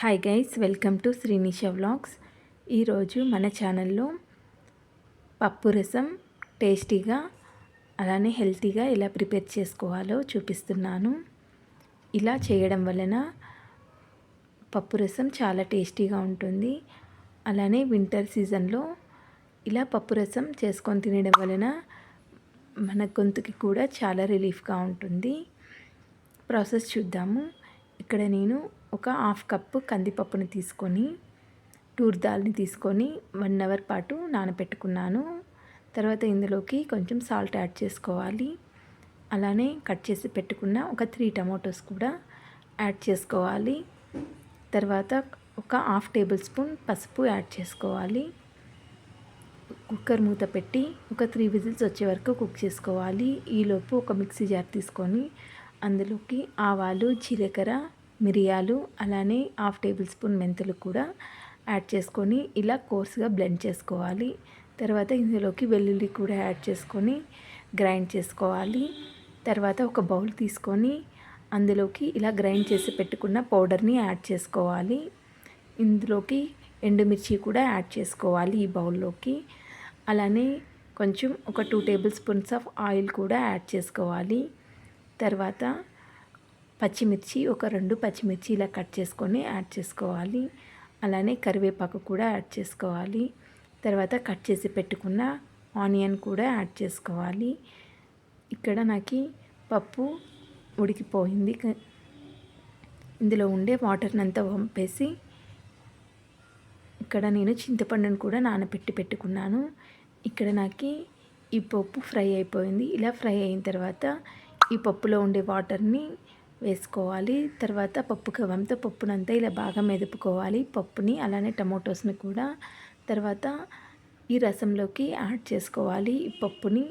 Hi guys welcome to Srinisha vlogs ఈరోజు మన ఛానల్లో పప్పు రసం టేస్టీగా అలానే హెల్తీగా ఎలా ప్రిపేర్ చేసుకోవాలో చూపిస్తున్నాను. ఇలా చేయడం వలన పప్పు రసం చాలా టేస్టీగా ఉంటుంది. అలానే వింటర్ సీజన్లో ఇలా పప్పు రసం చేసుకొని తినడం వలన మన గొంతుకి కూడా చాలా రిలీఫ్గా ఉంటుంది. ప్రాసెస్ చూద్దాము. ఇక్కడ నేను ఒక హాఫ్ కప్పు కందిపప్పుని తీసుకొని టూర్ దాల్ని తీసుకొని వన్ అవర్ పాటు నానబెట్టుకున్నాను. తర్వాత ఇందులోకి కొంచెం సాల్ట్ యాడ్ చేసుకోవాలి. అలానే కట్ చేసి పెట్టుకున్న ఒక త్రీ టమాటోస్ కూడా యాడ్ చేసుకోవాలి. తర్వాత ఒక హాఫ్ టేబుల్ స్పూన్ పసుపు యాడ్ చేసుకోవాలి. కుక్కర్ మూత పెట్టి ఒక త్రీ విజిల్స్ వచ్చే వరకు కుక్ చేసుకోవాలి. ఈలోపు ఒక మిక్సీ జార్ తీసుకొని అందులోకి ఆవాలు జీలకర్ర మిరియాలు అలానే హాఫ్ టేబుల్ స్పూన్ మెంతులు కూడా యాడ్ చేసుకొని ఇలా కోర్స్గా బ్లెండ్ చేసుకోవాలి. తర్వాత ఇందులోకి వెల్లుల్లి కూడా యాడ్ చేసుకొని గ్రైండ్ చేసుకోవాలి. తర్వాత ఒక బౌల్ తీసుకొని అందులోకి ఇలా గ్రైండ్ చేసి పెట్టుకున్న పౌడర్ని యాడ్ చేసుకోవాలి. ఇందులోకి ఎండుమిర్చి కూడా యాడ్ చేసుకోవాలి ఈ బౌల్లోకి. అలానే కొంచెం ఒక two table spoons of oil కూడా యాడ్ చేసుకోవాలి. తర్వాత పచ్చిమిర్చి ఒక రెండు పచ్చిమిర్చి ఇలా కట్ చేసుకొని యాడ్ చేసుకోవాలి. అలానే కరివేపాకు కూడా యాడ్ చేసుకోవాలి. తర్వాత కట్ చేసి పెట్టుకున్న ఆనియన్ కూడా యాడ్ చేసుకోవాలి. ఇక్కడ నాకు పప్పు ఉడికిపోయింది. ఇందులో ఉండే వాటర్ని అంతా పంపేసి ఇక్కడ నేను చింతపండును కూడా నానబెట్టి పెట్టుకున్నాను. ఇక్కడ నాకు ఈ పప్పు ఫ్రై అయిపోయింది. ఇలా ఫ్రై అయిన తర్వాత ఈ పప్పులో ఉండే వాటర్ని వేసుకోవాలి. తర్వాత పప్పు కవ్వంతో పప్పునంతా ఇలా బాగా మెదుపుకోవాలి. పప్పుని అలానే టమోటోస్ని కూడా తర్వాత ఈ రసంలోకి యాడ్ చేసుకోవాలి. పప్పుని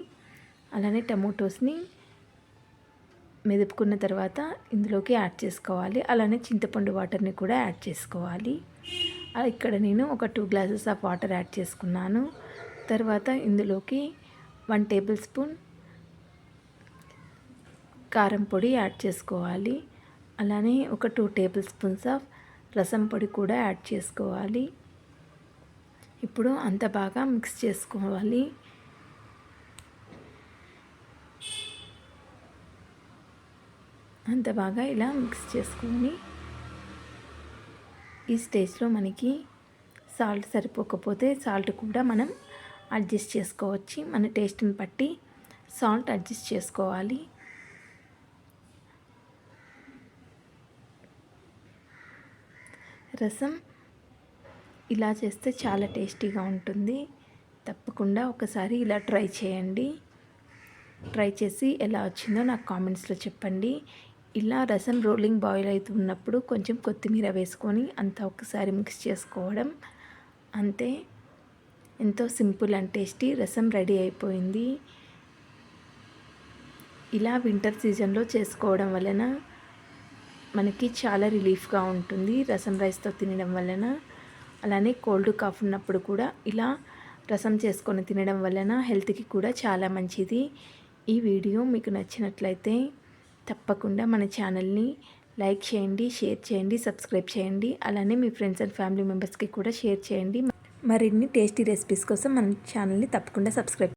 అలానే టమోటోస్ని మెదుపుకున్న తర్వాత ఇందులోకి యాడ్ చేసుకోవాలి. అలానే చింతపండు వాటర్ని కూడా యాడ్ చేసుకోవాలి. ఇక్కడ నేను ఒక two glasses of water add చేసుకున్నాను. తర్వాత ఇందులోకి వన్ టేబుల్ స్పూన్ కారం పొడి యాడ్ చేసుకోవాలి. అలానే ఒక టూ టేబుల్ స్పూన్స్ ఆఫ్ రసం పొడి కూడా యాడ్ చేసుకోవాలి. ఇప్పుడు అంత బాగా మిక్స్ చేసుకోవాలి. అంత బాగా ఇలా మిక్స్ చేసుకొని ఈ స్టేజ్లో మనకి సాల్ట్ సరిపోకపోతే సాల్ట్ కూడా మనం అడ్జస్ట్ చేసుకోవచ్చు. మన టేస్ట్ని బట్టి సాల్ట్ అడ్జస్ట్ చేసుకోవాలి. రసం ఇలా చేస్తే చాలా టేస్టీగా ఉంటుంది. తప్పకుండా ఒకసారి ఇలా ట్రై చేయండి. ట్రై చేసి ఎలా వచ్చిందో నాకు కామెంట్స్లో చెప్పండి. ఇలా రసం రోలింగ్ బాయిల్ అవుతున్నప్పుడు కొంచెం కొత్తిమీర వేసుకొని అంతా ఒకసారి మిక్స్ చేసుకోవడం అంతే. ఎంతో simple and tasty rasam ready అయిపోయింది. ఇలా వింటర్ సీజన్లో చేసుకోవడం వలన మనకి చాలా రిలీఫ్గా ఉంటుంది. రసం రైస్తో తినడం వలన అలానే కోల్డ్ కాఫ్ ఉన్నప్పుడు కూడా ఇలా రసం చేసుకొని తినడం వలన హెల్త్కి కూడా చాలా మంచిది. ఈ వీడియో మీకు నచ్చినట్లయితే తప్పకుండా మన ఛానల్ని లైక్ చేయండి షేర్ చేయండి సబ్స్క్రైబ్ చేయండి అలానే మీ ఫ్రెండ్స్ అండ్ ఫ్యామిలీ మెంబర్స్కి కూడా షేర్ చేయండి. మరిన్ని టేస్టీ రెసిపీస్ కోసం మన ఛానల్ని తప్పకుండా సబ్స్క్రైబ్